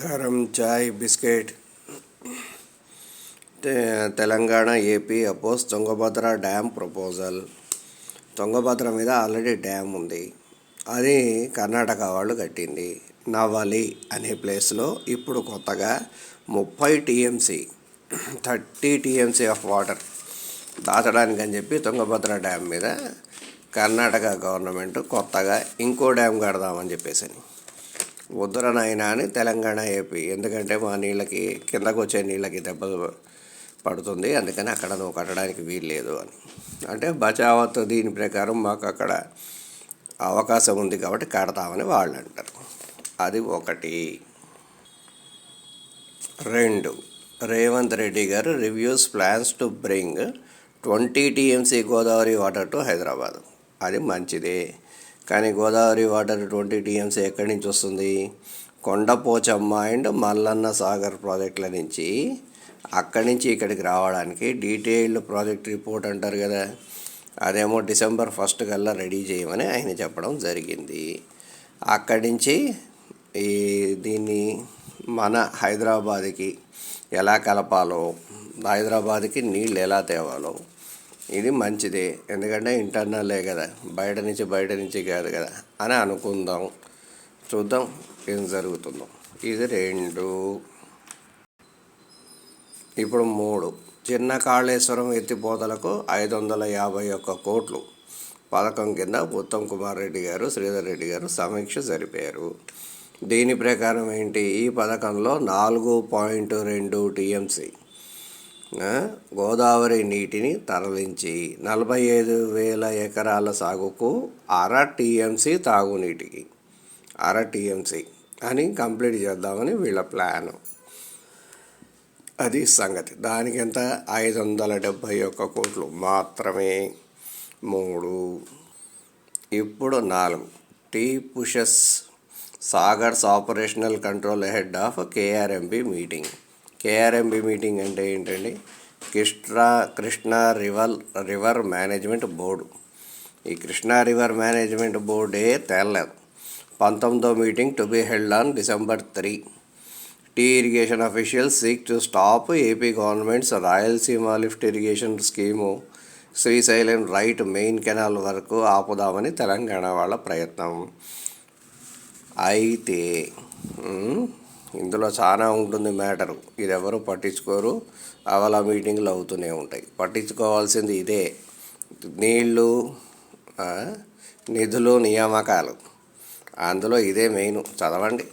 గరం చాయ్ biscuit Telangana AP oppose Tungabhadra dam proposal. Tungabhadra మీద already dam ఉంది. అది కర్ణాటక వాళ్ళు కట్టింది. నవలి అనే ప్లేస్లో ఇప్పుడు కొత్తగా ముప్పై TMC thirty TMC of water దాచడానికి అని చెప్పి తుంగభద్ర డ్యామ్ మీద కర్ణాటక గవర్నమెంట్ కొత్తగా ఇంకో డ్యామ్ కడదామని చెప్పేసి అని అని తెలంగాణ ఏపీ. ఎందుకంటే మా నీళ్ళకి కిందకు వచ్చే నీళ్ళకి దెబ్బ పడుతుంది. అందుకని అక్కడ నువ్వు కట్టడానికి వీలు లేదు అని. అంటే బచావత్ దీని ప్రకారం మాకు అక్కడ అవకాశం ఉంది కాబట్టి కడతామని వాళ్ళు అంటారు. అది ఒకటి. రెండు. Revanth Reddy garu reviews plans to bring twenty TMC Godavari water to Hyderabad. అది మంచిదే. కానీ గోదావరి వాటర్ ట్వంటీ టీఎంసీ ఎక్కడి నుంచి వస్తుంది? కొండపోచమ్మ అండ్ మల్లన్న సాగర్ ప్రాజెక్టుల నుంచి. అక్కడి నుంచి ఇక్కడికి రావడానికి డీటెయిల్డ్ ప్రాజెక్ట్ రిపోర్ట్ అంటారు కదా. అదేమో డిసెంబర్ ఫస్ట్ కల్లా రెడీ చేయమని ఆయన చెప్పడం జరిగింది. అక్కడి నుంచి ఈ దీన్ని మన హైదరాబాద్కి ఎలా కలపాలో హైదరాబాద్కి నీళ్ళు ఎలా తేవాలో ఇది మంచిదే. ఎందుకంటే ఇంటర్నల్లే కదా. బయట నుంచి బయట నుంచి కాదు కదా. అని అనుకుందాం. చూద్దాం ఏం జరుగుతుందో. ఇది రెండు. ఇప్పుడు మూడు. చిన్న కాళేశ్వరం ఎత్తిపోతలకు ఐదు వందల యాభై ఒక్క కోట్లు. పథకం కింద ఉత్తమ్ కుమార్ రెడ్డి గారు శ్రీధర్ రెడ్డి గారు సమీక్ష జరిపారు. దీని ప్రకారం ఏంటి? ఈ పథకంలో నాలుగు పాయింట్ రెండు టీఎంసీ. గోదావరి నీటిని తరలించి నలభై ఐదు వేల ఎకరాల సాగుకు అర టీఎంసీ తాగునీటికి. అర టీఎంసీ అని కంప్లీట్ చేద్దామని వీళ్ళ ప్లాను. అది సంగతి. దానికి ఎంత? ఐదు వందల డెబ్భై ఒక్క కోట్లు. మాత్రమే. మూడు. ఇప్పుడు నాలుగు. T pushes Sagar's operational control head of KRMB meeting. KRMB meeting అంటే ఏంటండి? Krishna Krishna river river management board. ఈ కృష్ణా రివర్ మేనేజ్మెంట్ బోర్డే తేలలేదు. పంతొమ్మిదో meeting to be held on December three. T irrigation officials seek to stop AP government's Rayalaseema lift irrigation scheme Srisailam right main canal వరకు ఆపుదామని తెలంగాణ వాళ్ళ ప్రయత్నం. అయితే ఇందులో చాలా ఉంటుంది మ్యాటరు. ఇది ఎవరు పట్టించుకోరు. అవలా మీటింగ్లు అవుతూనే ఉంటాయి. పట్టించుకోవాల్సింది ఇదే. నీళ్ళు నిధులు నియామకాలు. అందులో ఇదే మెయిన్. చదవండి.